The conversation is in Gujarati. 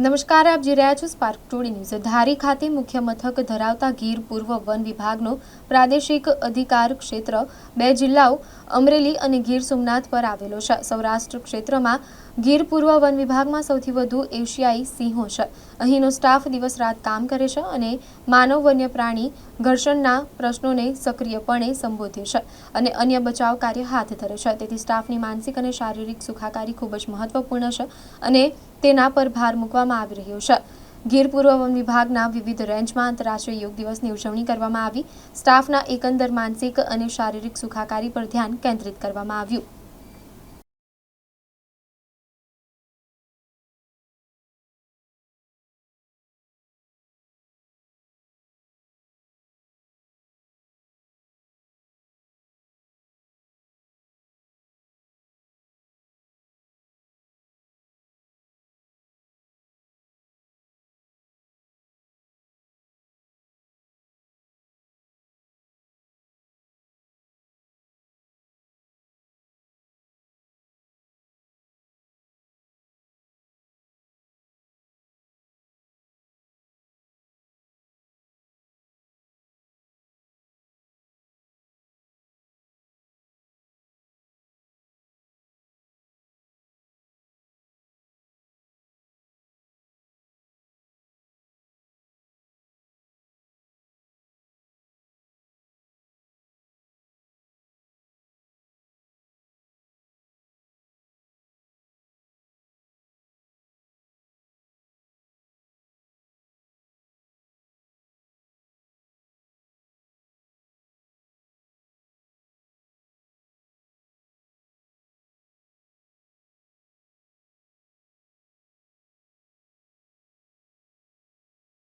નમસ્કાર, આપ જોઈ રહ્યા છો સ્પાર્ક ટુડે ન્યૂઝ. ધારી ખાતે મુખ્ય મથક ધરાવતા ગીર પૂર્વ વન વિભાગનો પ્રાદેશિક અધિકાર ક્ષેત્ર બે જિલ્લાઓ અમરેલી અને ગીર સોમનાથ પર આવેલો છે. સૌરાષ્ટ્ર ક્ષેત્રમાં ગીર પૂર્વ વન વિભાગમાં સૌથી વધુ એશિયાઈ સિંહો છે. અહીંનો સ્ટાફ દિવસ રાત કામ કરે છે અને માનવ વન્ય પ્રાણી ઘર્ષણના પ્રશ્નોને સક્રિયપણે સંબોધે છે અને અન્ય બચાવ કાર્ય હાથ ધરે છે. તેથી સ્ટાફની માનસિક અને શારીરિક સુખાકારી ખૂબ જ મહત્વપૂર્ણ છે અને તેના પર ભાર મૂકવામાં આવી રહ્યો છે. ગીર પૂર્વ વન વિભાગના વિવિધ રેન્જમાં આંતરરાષ્ટ્રીય યોગ દિવસની ઉજવણી કરવામાં આવી. સ્ટાફના એકંદર માનસિક અને શારીરિક સુખાકારી પર ધ્યાન કેન્દ્રિત કરવામાં આવ્યું.